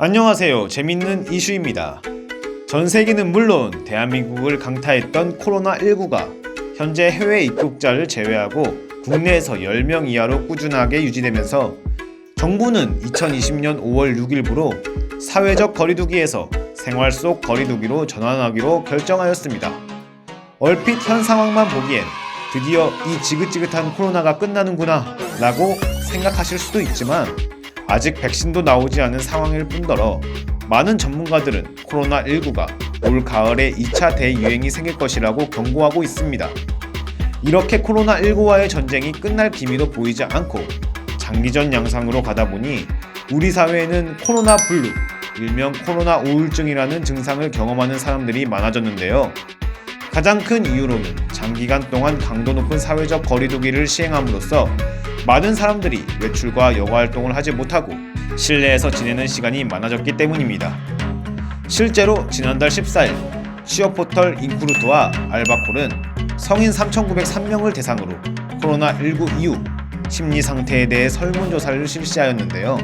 안녕하세요. 재밌는 이슈입니다. 전 세계는 물론 대한민국을 강타했던 코로나19가 현재 해외 입국자를 제외하고 국내에서 10명 이하로 꾸준하게 유지되면서 정부는 2020년 5월 6일부로 사회적 거리두기에서 생활 속 거리두기로 전환하기로 결정하였습니다. 얼핏 현 상황만 보기엔 드디어 이 지긋지긋한 코로나가 끝나는구나 라고 생각하실 수도 있지만 아직 백신도 나오지 않은 상황일 뿐더러 많은 전문가들은 코로나19가 올 가을에 2차 대유행이 생길 것이라고 경고하고 있습니다. 이렇게 코로나19와의 전쟁이 끝날 기미도 보이지 않고 장기전 양상으로 가다 보니 우리 사회에는 코로나 블루, 일명 코로나 우울증이라는 증상을 경험하는 사람들이 많아졌는데요. 가장 큰 이유로는 장기간 동안 강도 높은 사회적 거리두기를 시행함으로써 많은 사람들이 외출과 여가 활동을 하지 못하고 실내에서 지내는 시간이 많아졌기 때문입니다. 실제로 지난달 14일 취업 포털 인쿠루트와 알바콜은 성인 3,903명을 대상으로 코로나19 이후 심리 상태에 대해 설문조사를 실시하였는데요.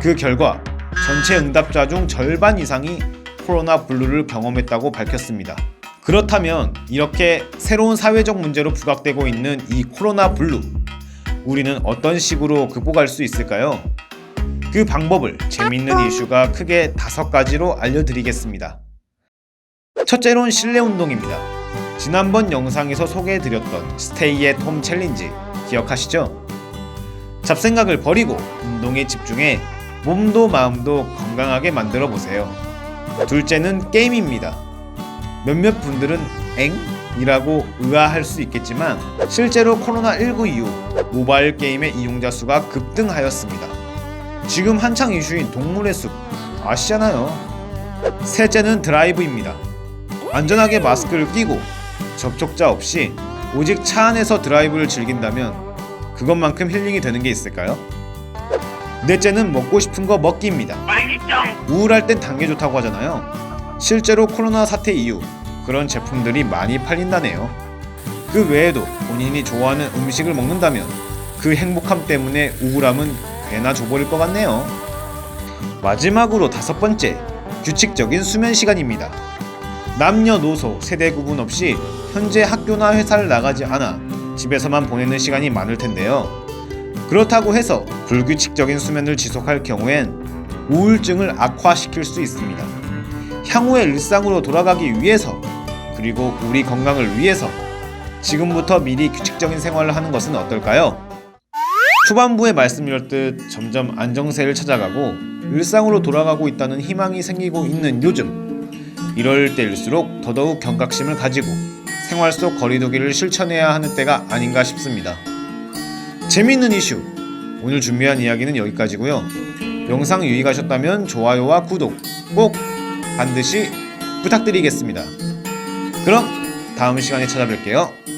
그 결과 전체 응답자 중 절반 이상이 코로나 블루를 경험했다고 밝혔습니다. 그렇다면 이렇게 새로운 사회적 문제로 부각되고 있는 이 코로나 블루 우리는 어떤 식으로 극복할 수 있을까요? 그 방법을 재밌는 이슈가 크게 다섯 가지로 알려드리겠습니다. 첫째로는 실내 운동입니다. 지난번 영상에서 소개해드렸던 스테이 앳홈 챌린지 기억하시죠? 잡생각을 버리고 운동에 집중해 몸도 마음도 건강하게 만들어 보세요. 둘째는 게임입니다. 몇몇 분들은 엥? 이라고 의아할 수 있겠지만 실제로 코로나19 이후 모바일 게임의 이용자 수가 급등하였습니다. 지금 한창 이슈인 동물의 숲 아시잖아요. 셋째는 드라이브입니다. 안전하게 마스크를 끼고 접촉자 없이 오직 차 안에서 드라이브를 즐긴다면 그것만큼 힐링이 되는 게 있을까요? 넷째는 먹고 싶은 거 먹기입니다. 우울할 땐 단게 좋다고 하잖아요. 실제로 코로나 사태 이후 그런 제품들이 많이 팔린다네요. 그 외에도 본인이 좋아하는 음식을 먹는다면 그 행복함 때문에 우울함은 꽤나 줘버릴 것 같네요. 마지막으로 다섯 번째, 규칙적인 수면 시간입니다. 남녀노소, 세대 구분 없이 현재 학교나 회사를 나가지 않아 집에서만 보내는 시간이 많을 텐데요. 그렇다고 해서 불규칙적인 수면을 지속할 경우엔 우울증을 악화시킬 수 있습니다. 향후의 일상으로 돌아가기 위해서 그리고 우리 건강을 위해서 지금부터 미리 규칙적인 생활을 하는 것은 어떨까요? 초반부에 말씀드렸듯 점점 안정세를 찾아가고 일상으로 돌아가고 있다는 희망이 생기고 있는 요즘 이럴 때일수록 더더욱 경각심을 가지고 생활 속 거리두기를 실천해야 하는 때가 아닌가 싶습니다. 재미있는 이슈 오늘 준비한 이야기는 여기까지고요. 영상 유익하셨다면 좋아요와 구독 꼭 반드시 부탁드리겠습니다. 그럼 다음 시간에 찾아뵐게요.